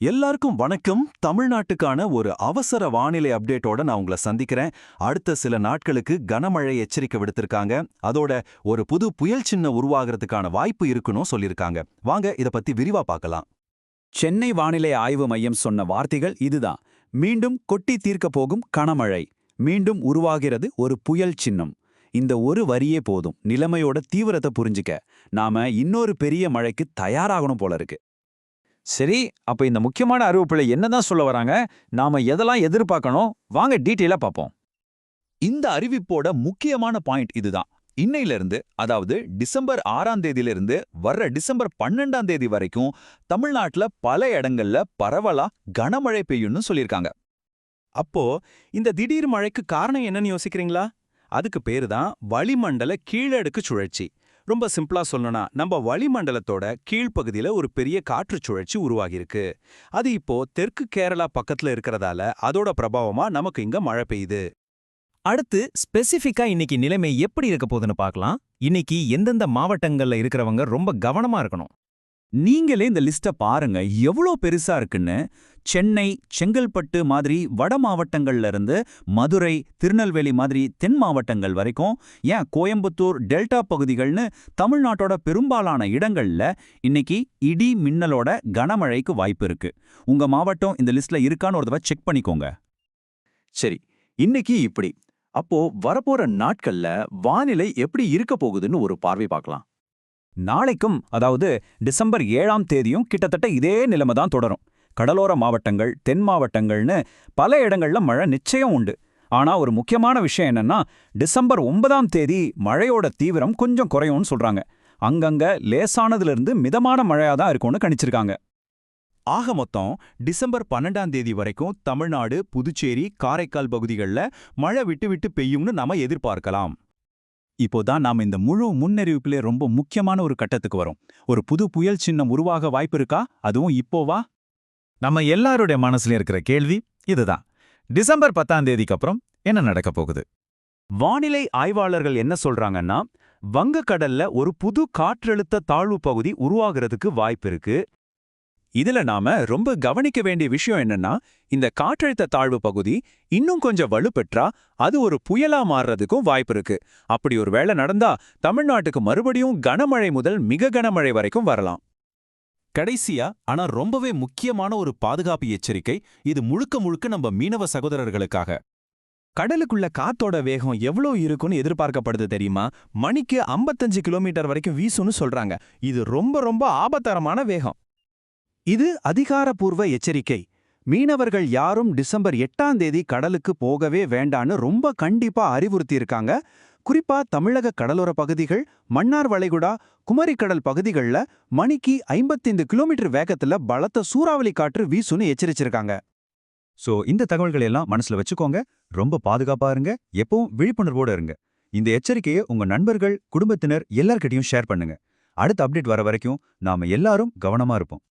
எல்லாருக்கும் வணக்கம். தமிழ்நாட்டுக்கான ஒரு அவசர வானிலை அப்டேட்டோட நான் உங்களை சந்திக்கிறேன். அடுத்த சில நாட்களுக்கு கனமழை எச்சரிக்கை விடுத்திருக்காங்க. அதோட ஒரு புது புயல் சின்ன உருவாகிறதுக்கான வாய்ப்பு இருக்குன்னு சொல்லியிருக்காங்க. வாங்க இத பத்தி விரிவா பார்க்கலாம். சென்னை வானிலை ஆய்வு மையம் சொன்ன வார்த்தைகள் இதுதான். மீண்டும் கொட்டி தீர்க்க போகும் கனமழை. மீண்டும் உருவாகிறது ஒரு புயல் சின்னம். இந்த ஒரு வரியே போதும். நிலைமையோட தீவிரத்தை புரிஞ்சுக்க. நாம இன்னொரு பெரிய மழைக்கு தயாராகணும் போல இருக்கு. சரி அப்ப இந்த முக்கியமான அறிவிப்புல என்னதான் சொல்ல வராங்க? நாம எதெல்லாம் எதிர்பார்க்கணும்? வாங்க டீட்டெயிலா பார்ப்போம். இந்த அறிவிப்போட முக்கியமான பாயிண்ட் இதுதான். இன்னையிலிருந்து அதாவது டிசம்பர் ஆறாம் தேதியிலிருந்து வர்ற டிசம்பர் பன்னெண்டாம் தேதி வரைக்கும் தமிழ்நாட்டில் பல இடங்கள்ல பரவலா கனமழை பெய்யும்னு சொல்லியிருக்காங்க. அப்போ இந்த திடீர் மழைக்கு காரணம் என்னன்னு யோசிக்கிறீங்களா? அதுக்கு பேரு தான் வளிமண்டல கீழடுக்கு சுழற்சி. ரொம்ப சிம்பிளா சொல்லணும்னா நம்ம வளிமண்டலத்தோட கீழ்ப்பகுதியில ஒரு பெரிய காற்று சுழற்சி உருவாகியிருக்கு. அது இப்போ தெற்கு கேரளா பக்கத்துல இருக்கிறதால அதோட பிரபாவமா நமக்கு இங்க மழை பெய்யுது. அடுத்து ஸ்பெசிஃபிக்கா இன்னைக்கு நிலைமை எப்படி இருக்க போகுதுன்னு பார்க்கலாம். இன்னைக்கு எந்தெந்த மாவட்டங்கள்ல இருக்கிறவங்க ரொம்ப கவனமா இருக்கணும். நீங்களே இந்த லிஸ்ட பாருங்க எவ்வளோ பெருசா இருக்குன்னு. சென்னை செங்கல்பட்டு மாதிரி வட மாவட்டங்கள்ல இருந்து மதுரை திருநெல்வேலி மாதிரி தென் மாவட்டங்கள் வரைக்கும் ஏன் கோயம்புத்தூர் டெல்டா பகுதிகள்னு தமிழ்நாட்டோட பெரும்பாலான இடங்கள்ல இன்னைக்கு இடி மின்னலோட கனமழைக்கு வாய்ப்பு இருக்கு. உங்க மாவட்டம் இந்த லிஸ்ட்ல இருக்கான்னு ஒரு தடவை செக் பண்ணிக்கோங்க. சரி இன்னைக்கு இப்படி. அப்போ வரப்போற நாட்கள்ல வானிலை எப்படி இருக்க போகுதுன்னு ஒரு பார்வை பார்க்கலாம். நாளைக்கும் அதாவது டிசம்பர் ஏழாம் தேதியும் கிட்டத்தட்ட இதே நிலைமை தான் தொடரும். கடலோர மாவட்டங்கள் தென் மாவட்டங்கள்னு பல இடங்கள்ல மழை நிச்சயம் உண்டு. ஆனா ஒரு முக்கியமான விஷயம் என்னன்னா டிசம்பர் ஒன்பதாம் தேதி மழையோட தீவிரம் கொஞ்சம் குறையும்னு சொல்றாங்க. அங்கங்க லேசானதிலிருந்து மிதமான மழையா தான் இருக்கும்னு கணிச்சிருக்காங்க. ஆக மொத்தம் டிசம்பர் பன்னெண்டாம் தேதி வரைக்கும் தமிழ்நாடு புதுச்சேரி காரைக்கால் பகுதிகளில் மழை விட்டு விட்டு பெய்யும்னு நாம எதிர்பார்க்கலாம். இப்போதான் நாம இந்த முழு முன்னறிவிப்பிலே ரொம்ப முக்கியமான ஒரு கட்டத்துக்கு வரும். ஒரு புது புயல் சின்னம் உருவாக வாய்ப்பு இருக்கா? அதுவும் இப்போவா? நம்ம எல்லாருடைய மனசுலயும் இருக்கிற கேள்வி இதுதான். டிசம்பர் பத்தாம் தேதிக்கு அப்புறம் என்ன நடக்க போகுது? வானிலை ஆய்வாளர்கள் என்ன சொல்றாங்கன்னா வங்கக்கடல்ல ஒரு புது காற்றழுத்த தாழ்வு பகுதி உருவாகிறதுக்கு வாய்ப்பு இருக்கு. இதுல நாம ரொம்ப கவனிக்க வேண்டிய விஷயம் என்னன்னா இந்த காற்றழுத்த தாழ்வு பகுதி இன்னும் கொஞ்சம் வலுப்பெற்றா அது ஒரு புயலா மாறுறதுக்கும் வாய்ப்பு இருக்கு. அப்படி ஒரு வேளை நடந்தா தமிழ்நாட்டுக்கு மறுபடியும் கனமழை முதல் மிக கனமழை வரைக்கும் வரலாம். கடைசியா ஆனா ரொம்பவே முக்கியமான ஒரு பாதுகாப்பு எச்சரிக்கை இது முழுக்க முழுக்க நம்ம மீனவ சகோதரர்களுக்காக. கடலுக்குள்ள காத்தோட வேகம் எவ்வளோ இருக்குன்னு எதிர்பார்க்கப்படுது தெரியுமா? மணிக்கு 55 கிலோமீட்டர் வரைக்கும் வீசும்னு சொல்றாங்க. இது ரொம்ப ரொம்ப ஆபத்தரமான வேகம். இது அதிகாரப்பூர்வ எச்சரிக்கை. மீனவர்கள் யாரும் டிசம்பர் எட்டாம் தேதி கடலுக்கு போகவே வேண்டான்னு ரொம்ப கண்டிப்பா அறிவுறுத்தியிருக்காங்க. குறிப்பா தமிழக கடலோர பகுதிகள் மன்னார் வளைகுடா குமரிக்கடல் பகுதிகளில் மணிக்கு 55 கிலோமீட்டர் வேகத்துல பலத்த சூறாவளி காற்று வீசுன்னு எச்சரிச்சிருக்காங்க. சோ இந்த தகவல்களை எல்லாம் மனசுல வச்சுக்கோங்க. ரொம்ப பாதுகாப்பா இருங்க. எப்பவும் விழிப்புணர்வோட இருங்க. இந்த எச்சரிக்கையை உங்க நண்பர்கள் குடும்பத்தினர் எல்லார்கிட்டயும் ஷேர் பண்ணுங்க. அடுத்த அப்டேட் வர வரைக்கும் நாம எல்லாரும் கவனமா இருப்போம்.